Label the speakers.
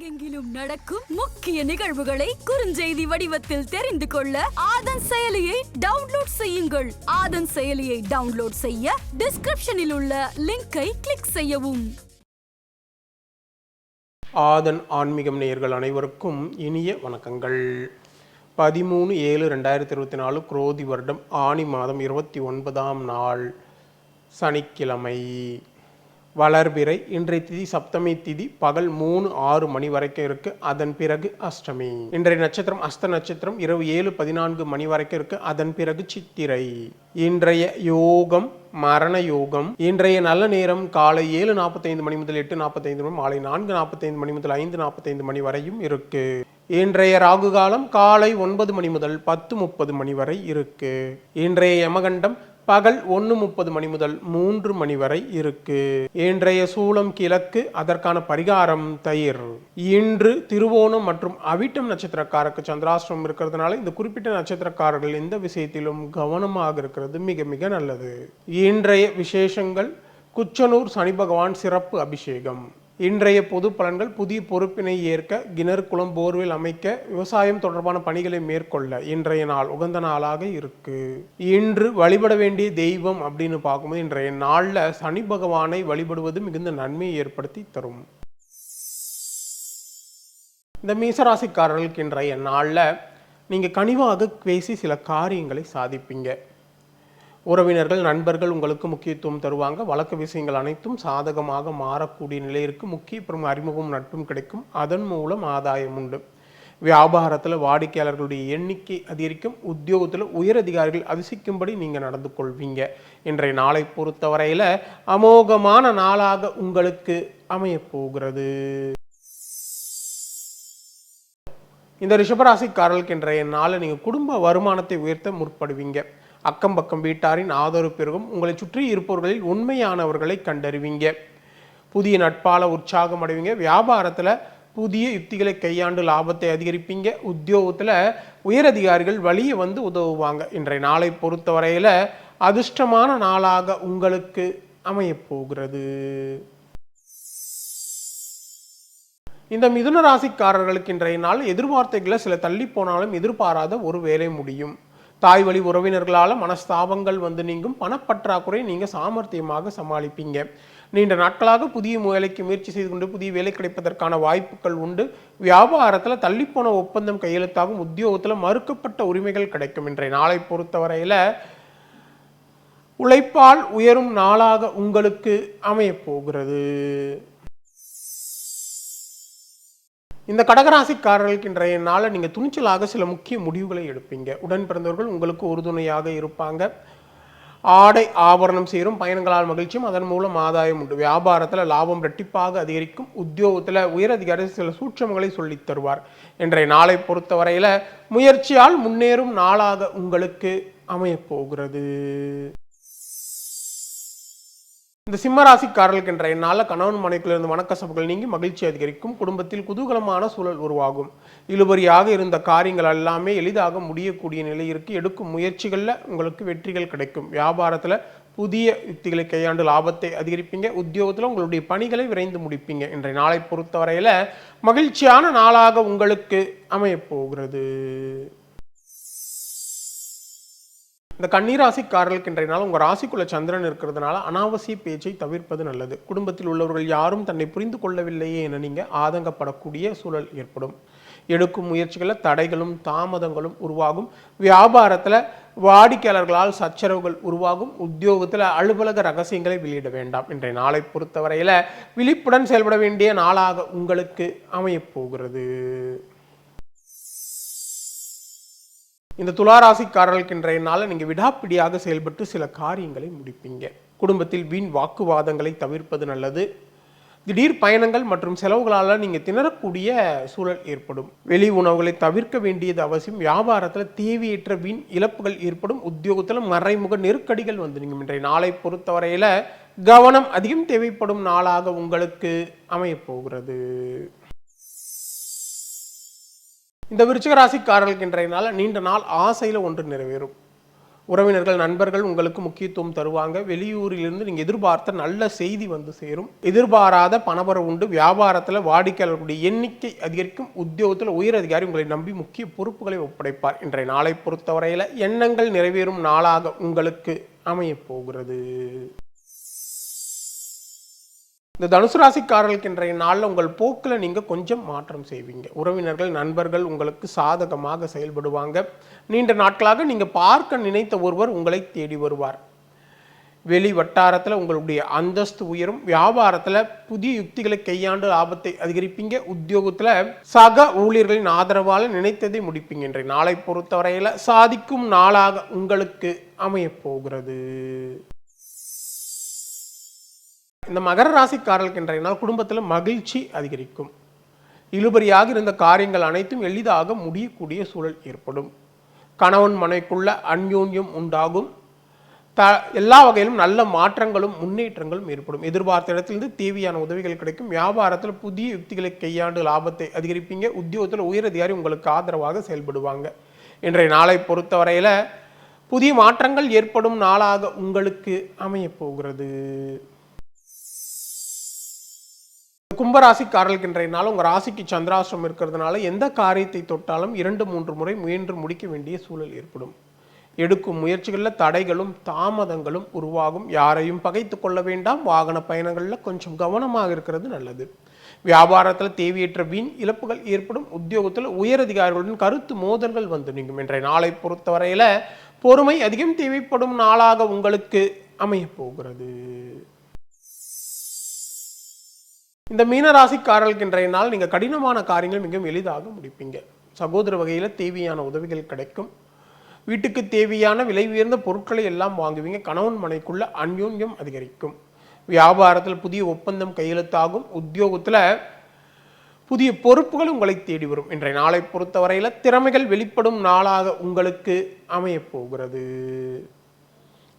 Speaker 1: உலகெங்கிலும் நடக்கும் முக்கிய நிகழ்வுகளை குறுஞ்செய்தி வடிவத்தில் தெரிந்து கொள்ள ஆதன் செயலியை டவுன்லோட் செய்யுங்கள். ஆதன் செயலியை டவுன்லோட் செய்ய டிஸ்கிரிப்ஷனில் உள்ள லிங்கை கிளிக் செய்யவும்.
Speaker 2: ஆதன் ஆன்மீகம் நேயர்கள் அனைவருக்கும் இனிய வணக்கங்கள். பதிமூணு ஏழு ரெண்டாயிரத்தி இருபத்தி நாலு குரோதி வருடம் ஆனி மாதம் இருபத்தி ஒன்பதாம் நாள். சனிக்கிழமை. வளர்பிறை இன்றைய திதி சப்தமி திதி பகல் மூணு ஆறு மணி வரைக்கும் இருக்கு. அதன் பிறகு அஷ்டமி. இன்றைய நட்சத்திரம் அஸ்த நட்சத்திரம் இரவு ஏழு பதினான்கு மணி வரைக்கும் இருக்கு. அதன் பிறகு சித்திரை. இன்றைய யோகம் மரண யோகம். இன்றைய நல்ல நேரம் காலை ஏழு நாற்பத்தைந்து மணி முதல் எட்டு நாற்பத்தைந்து மணி மாலை நான்கு நாற்பத்தைந்து மணி முதல் ஐந்து நாற்பத்தைந்து மணி வரையும் இருக்கு. இன்றைய ராகு காலம் காலை ஒன்பது மணி முதல் பத்து முப்பது மணி வரை இருக்கு. இன்றைய யமகண்டம் பகல் ஒன்று முப்பது மணி முதல் மூன்று மணி வரை இருக்கு. இன்றைய சூலம் கிழக்கு அதற்கான பரிகாரம் தயிர். இன்று திருவோணம் மற்றும் அவிட்டம் நட்சத்திரக்காரருக்கு சந்திராஷ்டிரம் இருக்கிறதுனால இந்த குறிப்பிட்ட நட்சத்திரக்காரர்கள் எந்த விஷயத்திலும் கவனமாக இருக்கிறது மிக மிக நல்லது. இன்றைய விசேஷங்கள் குச்சனூர் சனி பகவான் சிறப்பு அபிஷேகம். இன்றைய பொது பலன்கள் புதிய பொறுப்பினை ஏற்க கிணறு குளம் போர்வெல் அமைக்க விவசாயம் தொடர்பான பணிகளை மேற்கொள்ள இன்றைய நாள் உகந்த நாளாக இருக்கு. இன்று வழிபட வேண்டிய தெய்வம் அப்படின்னு பார்க்கும்போது இன்றைய நாளில் சனி பகவானை வழிபடுவது மிகுந்த நன்மையை ஏற்படுத்தி தரும். இந்த மீசராசிக்காரர்களுக்கு இன்றைய நாளில் நீங்கள் கனிவாக பேசி சில காரியங்களை சாதிப்பீங்க. உறவினர்கள் நண்பர்கள் உங்களுக்கு முக்கியத்துவம் தருவாங்க. வழக்கு விஷயங்கள் அனைத்தும் சாதகமாக மாறக்கூடிய நிலையிற்கு முக்கிய பெரும் அறிமுகம் நட்பும் கிடைக்கும். அதன் மூலம் ஆதாயம் உண்டு. வியாபாரத்தில் வாடிக்கையாளர்களுடைய எண்ணிக்கை அதிகரிக்கும். உத்தியோகத்தில் உயர் அதிகாரிகள் அதிசிக்கும்படி நீங்கள் நடந்து கொள்வீங்க. இன்றைய நாளை பொறுத்தவரையில் அமோகமான நாளாக உங்களுக்கு அமையப் போகிறது. இந்த ரிஷபராசிக்காரர்களுக்கு இன்றைய நாளில் நீங்கள் குடும்ப வருமானத்தை உயர்த்த முற்படுவீங்க. அக்கம் பக்கம் வீட்டாரின் ஆதரவு பெருகும். உங்களை சுற்றி இருப்பவர்களில் உண்மையானவர்களை கண்டறிவீங்க. புதிய நட்பால உற்சாகம் அடைவீங்க. வியாபாரத்தில் புதிய யுக்திகளை கையாண்டு லாபத்தை அதிகரிப்பீங்க. உத்தியோகத்தில் உயரதிகாரிகள் வழியே வந்து உதவுவாங்க. இன்றைய நாளை பொறுத்தவரையில் அதிர்ஷ்டமான நாளாக உங்களுக்கு அமையப்போகிறது இந்த மிதுன ராசிக்காரர்களுக்கு இன்றைய நாள் எதிர்வார்த்தைகளை சில தள்ளி போனாலும் எதிர்பாராத ஒரு வேலை முடியும். தாய் வழி உறவினர்களால் மனஸ்தாபங்கள் வந்து நீங்கும் பணப்பற்றாக்குறை நீங்கள் சாமர்த்தியமாக சமாளிப்பீங்க. நீண்ட நாட்களாக புதிய வேலைக்கு முயற்சி செய்து கொண்டு புதிய வேலை கிடைப்பதற்கான வாய்ப்புகள் உண்டு. வியாபாரத்தில் தள்ளிப்போன ஒப்பந்தம் கையெழுத்தாகும் உத்தியோகத்தில் மறுக்கப்பட்ட உரிமைகள் கிடைக்கும். இன்றைய நாளை பொறுத்தவரையில் உழைப்பால் உயரும் நாளாக உங்களுக்கு அமையப் போகிறது. இந்த கடகராசிக்காரர்களுக்கு இன்றைய நாளில் நீங்கள் துணிச்சலாக சில முக்கிய முடிவுகளை எடுப்பீங்க. உடன் பிறந்தவர்கள் உங்களுக்கு உறுதுணையாக இருப்பாங்க. ஆடை ஆபரணம் சேரும் பயணங்களால் மகிழ்ச்சியும் அதன் மூலம் ஆதாயம் உண்டு. வியாபாரத்தில் லாபம் ரெட்டிப்பாக அதிகரிக்கும். உத்தியோகத்தில் உயரதிகாரி சில சூட்சமங்களை சொல்லித் தருவார். இன்றைய நாளை பொறுத்தவரையில் முயற்சியால் முன்னேறும் நாளாக உங்களுக்கு அமையப்போகிறது இந்த சிம்மராசிக்காரர்களுக்கு என்ற நாளில் கணவன் மனைவிலிருந்து மனக்கசப்புகள் நீங்கி மகிழ்ச்சி அதிகரிக்கும். குடும்பத்தில் குதூகலமான சூழல் உருவாகும். இழுபறியாக இருந்த காரியங்கள் எல்லாமே எளிதாக முடியக்கூடிய நிலை இருக்கு. எடுக்கும் முயற்சிகளில் உங்களுக்கு வெற்றிகள் கிடைக்கும். வியாபாரத்தில் புதிய யுக்திகளை கையாண்டு லாபத்தை அதிகரிப்பீங்க. உத்தியோகத்தில் உங்களுடைய பணிகளை விரைந்து முடிப்பீங்க. இன்றைய நாளை பொறுத்தவரையில் மகிழ்ச்சியான நாளாக உங்களுக்கு அமையப்போகிறது. இந்த கன்னிராசிக்காரர்களுக்கு இன்றைய நாள் உங்கள் ராசிக்குள்ள சந்திரன் இருக்கிறதுனால அனாவசிய பேச்சை தவிர்ப்பது நல்லது. குடும்பத்தில் உள்ளவர்கள் யாரும் தன்னை புரிந்து கொள்ளவில்லையே என நீங்கள் ஆதங்கப்படக்கூடிய சூழல் ஏற்படும். எடுக்கும் முயற்சிகளில் தடைகளும் தாமதங்களும் உருவாகும். வியாபாரத்தில் வாடிக்கையாளர்களால் சச்சரவுகள் உருவாகும். உத்தியோகத்தில் அலுவலக ரகசியங்களை வெளியிட வேண்டாம். இன்றைய நாளை பொறுத்தவரையில் விழிப்புடன் செயல்பட வேண்டிய நாளாக உங்களுக்கு அமையப் இந்த துளாராசிக்காரர்களுக்கு இன்றைய நாளில் நீங்கள் விடாப்பிடியாக செயல்பட்டு சில காரியங்களை முடிப்பீங்க. குடும்பத்தில் வீண் வாக்குவாதங்களை தவிர்ப்பது நல்லது. திடீர் பயணங்கள் மற்றும் செலவுகளால் நீங்கள் திணறக்கூடிய சூழல் ஏற்படும். வெளி உணவுகளை தவிர்க்க வேண்டியது அவசியம். வியாபாரத்தில் தேவையற்ற வீண் இழப்புகள் ஏற்படும். உத்தியோகத்தில் மறைமுக நெருக்கடிகள் வந்து நீங்கள் இன்றைய நாளை பொறுத்தவரையில் கவனம் அதிகம் தேவைப்படும் நாளாக உங்களுக்கு அமையப்போகிறது இந்த விருச்சிக ராசிக்காரர்களுக்கு இன்றைய நாள் நீண்ட நாள் ஆசையில் ஒன்று நிறைவேறும். உறவினர்கள் நண்பர்கள் உங்களுக்கு முக்கியத்துவம் தருவாங்க. வெளியூரிலிருந்து நீங்கள் எதிர்பார்த்த நல்ல செய்தி வந்து சேரும். எதிர்பாராத பணவரம் உண்டு. வியாபாரத்தில் வாடிக்கையாளர்களுடைய எண்ணிக்கை அதிகரிக்கும். உத்தியோகத்தில் உயர் அதிகாரி உங்களை நம்பி முக்கிய பொறுப்புகளை ஒப்படைப்பார். இன்றைய நாளை பொறுத்தவரையில் எண்ணங்கள் நிறைவேறும் நாளாக உங்களுக்கு அமையப் போகிறது. இந்த தனுசு ராசிக்காரர்களுக்கு இன்றைய நாளில் உங்கள் போக்கில் நீங்கள் கொஞ்சம் மாற்றம் செய்வீங்க. உறவினர்கள் நண்பர்கள் உங்களுக்கு சாதகமாக செயல்படுவாங்க. நீண்ட நாட்களாக நீங்கள் பார்க்க நினைத்த ஒருவர் உங்களை தேடி வருவார். வெளி வட்டாரத்தில் உங்களுடைய அந்தஸ்து உயரும். வியாபாரத்தில் புதிய யுக்திகளை கையாண்டு லாபத்தை அதிகரிப்பீங்க. உத்தியோகத்தில் சக ஊழியர்களின் ஆதரவால் நினைத்ததை முடிப்பீங்க. இன்றைய நாளை பொறுத்தவரையில் சாதிக்கும் நாளாக உங்களுக்கு அமையப் போகிறது. இந்த மகர ராசிக்காரர்களுக்கு இன்றைய நாள் குடும்பத்தில் மகிழ்ச்சி அதிகரிக்கும். இழுபறியாக இருந்த காரியங்கள் அனைத்தும் எளிதாக முடியக்கூடிய சூழல் ஏற்படும். கணவன் மனைக்குள்ள அந்யோன்யம் உண்டாகும். த எல்லா வகையிலும் நல்ல மாற்றங்களும் முன்னேற்றங்களும் ஏற்படும். எதிர்பார்த்த இடத்திலிருந்து தேவையான உதவிகள் கிடைக்கும். வியாபாரத்தில் புதிய யுக்திகளை கையாண்டு லாபத்தை அதிகரிப்பீங்க. உத்தியோகத்தில் உயரதிகாரி உங்களுக்கு ஆதரவாக செயல்படுவாங்க. இன்றைய நாளை பொறுத்தவரையில் புதிய மாற்றங்கள் ஏற்படும் நாளாக உங்களுக்கு அமையப் போகிறது. கும்பராசிக்காரர்களுக்கு இன்றைய நாள் உங்கள் ராசிக்கு சந்திராசிரம் இருக்கிறதுனால எந்த காரியத்தை தொட்டாலும் இரண்டு மூன்று முறை முயன்று முடிக்க வேண்டிய சூழல் ஏற்படும். எடுக்கும் முயற்சிகளில் தடைகளும் தாமதங்களும் உருவாகும். யாரையும் பகைத்து கொள்ள வேண்டாம். வாகன பயணங்களில் கொஞ்சம் கவனமாக இருக்கிறது நல்லது. வியாபாரத்தில் தேவையற்ற வீண் இழப்புகள் ஏற்படும். உத்தியோகத்தில் உயரதிகாரிகளுடன் கருத்து மோதல்கள் வந்து நீங்கும். இன்றைய நாளை பொறுத்தவரையில் பொறுமை அதிகம் தேவைப்படும் நாளாக உங்களுக்கு அமையப் இந்த மீனராசிக்காரர்களுக்கு இன்றைய நாள் நீங்கள் கடினமான காரியங்கள் மிகவும் எளிதாக முடிப்பீங்க. சகோதர வகையில் தேவையான உதவிகள் கிடைக்கும். வீட்டுக்கு தேவையான விலை உயர்ந்த பொருட்களை எல்லாம் வாங்குவீங்க. கணவன் மனைக்குள்ள அந்யோன்யம் அதிகரிக்கும். வியாபாரத்தில் புதிய ஒப்பந்தம் கையெழுத்தாகும். உத்தியோகத்தில் புதிய பொறுப்புகள் உங்களை தேடி வரும். இன்றைய நாளை பொறுத்தவரையில் திறமைகள் வெளிப்படும் நாளாக உங்களுக்கு அமையப்போகிறது